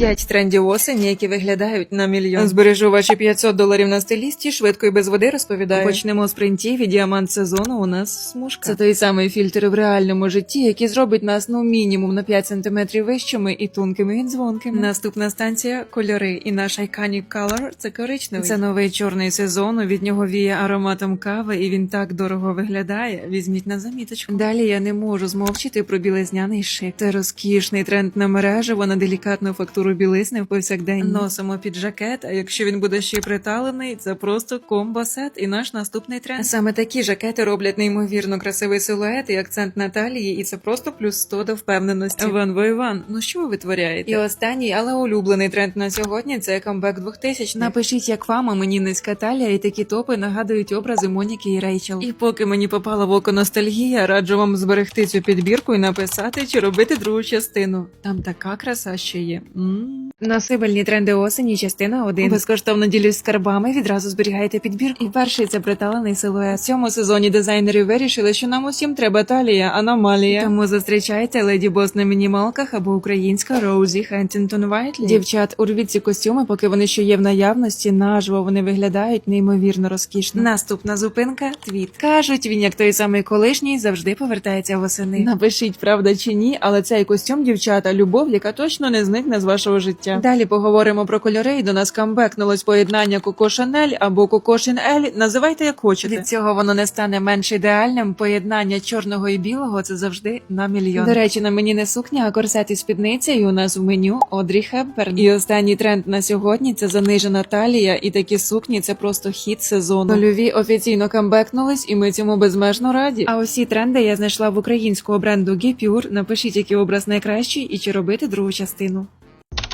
П'ять трендів осені, які виглядають на мільйон. Збережу ваші 500 доларів на стилісті, швидко і без води розповідаю. Почнемо з принтів і діамант сезону. У нас смужка. Це той самий фільтр в реальному житті, який зробить нас ну мінімум на 5 сантиметрів вищими і тонкими і дзвонкими. Наступна станція кольори. І наш Iconic Color – це коричневий. Це новий чорний сезон. Від нього віє ароматом кави, і він так дорого виглядає. Візьміть на заміточку. Далі я не можу змовчити про білизняний шик. Це розкішний тренд на мережево на делікатну фактуру білизни в повсякдень. Носимо під жакет. А якщо він буде ще й приталений, це просто комбо-сет і наш наступний тренд. Саме такі жакети роблять неймовірно красивий силует і акцент на талії, і це просто плюс 100 до впевненості. Ван Войван, ну що ви витворяєте? І останній, але улюблений тренд на сьогодні це камбек 2000 Напишіть, як вам, а мені низька талія, і такі топи нагадують образи Моніки і Рейчел. І поки мені попала в око ностальгія, раджу вам зберегти цю підбірку і написати, чи робити другу частину. Там така краса ще є. м Насибельні тренди осені, частина 1. Безкоштовно ділюсь скарбами, відразу зберігайте підбірку. І перший це приталений силует. В цьому сезоні дизайнери вирішили, що нам усім треба талія, аномалія. Тому зустрічайте леді бос на мінімалках або українська Роузі Хентінгтон Вайтлі. Дівчат, урвіть ці костюми, поки вони ще є в наявності. Наживо вони виглядають неймовірно розкішно. Наступна зупинка твіт. Кажуть, він як той самий колишній завжди повертається восени. Напишіть, правда чи ні, але цей костюм, дівчата, любов, яка точно не зникне з вашого життя. Далі поговоримо про кольори. І до нас камбекнулось поєднання Коко Шанель або Коко Шинель. Називайте як хочете. Від цього воно не стане менш ідеальним. Поєднання чорного і білого це завжди на мільйон. До речі, на мені не сукня, а корсет і спідниця. І у нас в меню Одрі Хепберн. І останній тренд на сьогодні це занижена талія, і такі сукні це просто хіт сезону. Нульові офіційно камбекнулись, і ми цьому безмежно раді. А усі тренди я знайшла в українського бренду Gepure. Напишіть, який образ найкращий, і чи робити другу частину.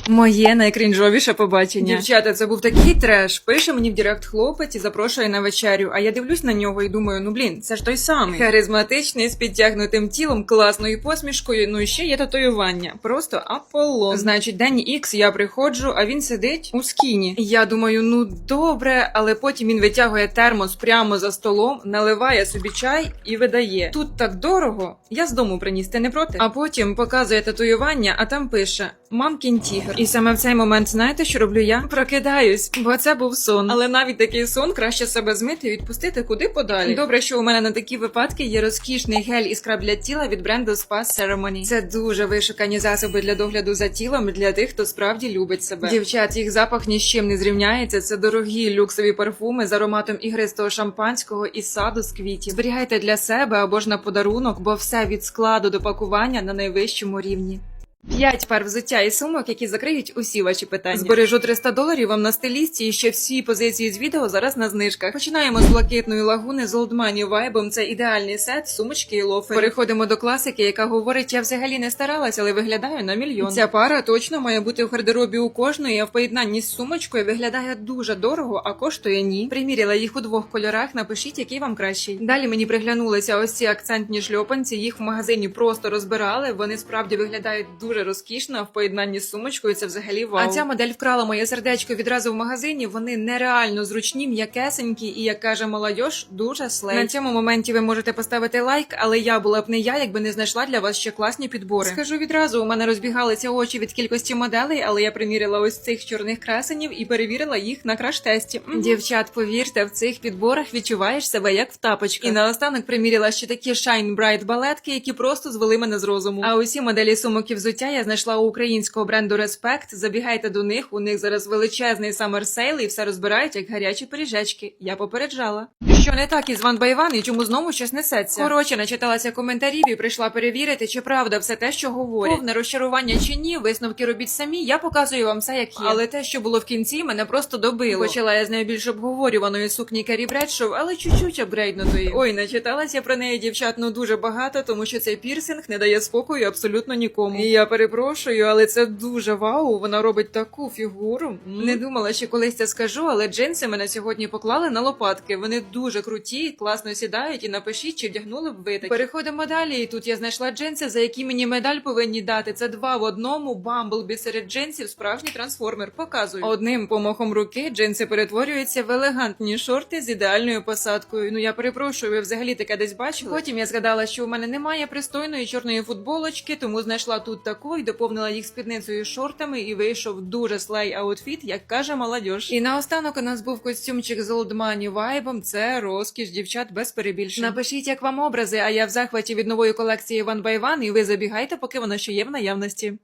Моє найкрінжовіше побачення. Дівчата, це був такий треш. Пише мені в Директ хлопець і запрошує на вечерю. А я дивлюсь на нього і думаю, ну блін, це ж той самий. Харизматичний, з підтягнутим тілом, класною посмішкою. Ну і ще є татуювання. Просто Аполлон. Значить, день ікс я приходжу, а він сидить у скіні. Я думаю, ну добре, але потім він витягує термос прямо за столом, наливає собі чай і видає. Тут так дорого. Я з дому приніс, ти не проти? А потім показує татуювання, а там пише Мамкін тігр. І саме в цей момент знаєте, що роблю я? Прокидаюсь, бо це був сон. Але навіть такий сон краще себе змити і відпустити куди подалі. Добре, що у мене на такі випадки є розкішний гель і для тіла від бренду Spa Ceremony. Це дуже вишукані засоби для догляду за тілом для тих, хто справді любить себе. Дівчат, їх запах ні з чим не зрівняється. Це дорогі люксові парфуми з ароматом ігристого шампанського і саду з квітів. Зберігайте для себе або ж на подарунок, бо все від складу до пакування на найвищому рівні. П'ять пар взуття і сумок, які закриють усі ваші питання. Збережу 300 доларів вам на стилісті і ще всі позиції з відео зараз на знижках. Починаємо з блакитної лагуни з Old Money вайбом. Це ідеальний сет, сумочки і лофери. Переходимо до класики, яка говорить, я взагалі не старалась, але виглядаю на мільйон. Ця пара точно має бути в гардеробі у кожної, а в поєднанні з сумочкою виглядає дуже дорого, а коштує ні. Приміряла їх у двох кольорах. Напишіть, який вам кращий. Далі мені приглянулися ось ці акцентні шльопанці. Їх в магазині просто розбирали. Вони справді виглядають дуже розкішно. а В поєднанні з сумочкою це взагалі вау. А ця модель вкрала моє сердечко відразу в магазині. Вони нереально зручні, м'якесенькі, і як каже молодь, дуже слей. На цьому моменті ви можете поставити лайк, але я була б не я, якби не знайшла для вас ще класні підбори. Скажу відразу, у мене розбігалися очі від кількості моделей, але я приміряла ось цих чорних красенів і перевірила їх на краш-тесті. Дівчат, повірте, в цих підборах відчуваєш себе як в тапочках. І наостанок приміряла ще такі Shine Bright балетки, які просто звели мене з розуму. А усі моделі сумок і взуття я знайшла у українського бренду Respect. Забігайте до них. У них зараз величезний sale і все розбирають як гарячі пиріжечки. Я попереджала. Що не так із by One і чому знову щось несеться? Коротше, начиталася коментарів і прийшла перевірити, чи правда все те, що говорять. Повне розчарування чи ні, висновки робіть самі. Я показую вам все, як є. Але те, що було в кінці, мене просто добило. Почала я з нею більш обговорюваної сукні Карі Бредшоу, але чуть-чуть апгрейднутої. Ой, начиталася про неї дівчат ну дуже багато, тому що цей пірсинг не дає спокою абсолютно нікому. І я перепрошую, але це дуже вау. Вона робить таку фігуру. Не думала, що колись це скажу, але джинси мене сьогодні поклали на лопатки. Вони дуже круті, класно сідають. І напишіть, чи вдягнули б ви такі. Переходимо далі. І тут я знайшла джинси, за які мені медаль повинні дати. Це два в одному. Бамблбі серед джинсів, справжній трансформер. Показую. Одним помахом руки джинси перетворюються в елегантні шорти з ідеальною посадкою. Ну я перепрошую, ви взагалі таке десь бачили. Потім я згадала, що у мене немає пристойної чорної футболочки, тому знайшла тут таку. Тако і доповнила їх спідницею з шортами, і вийшов дуже слей аутфіт, як каже молодь. І наостанок у нас був костюмчик з олдмані вайбом. Це розкіш дівчат без перебільшень. Напишіть, як вам образи, а я в захваті від нової колекції One by One, і ви забігайте, поки вона ще є в наявності.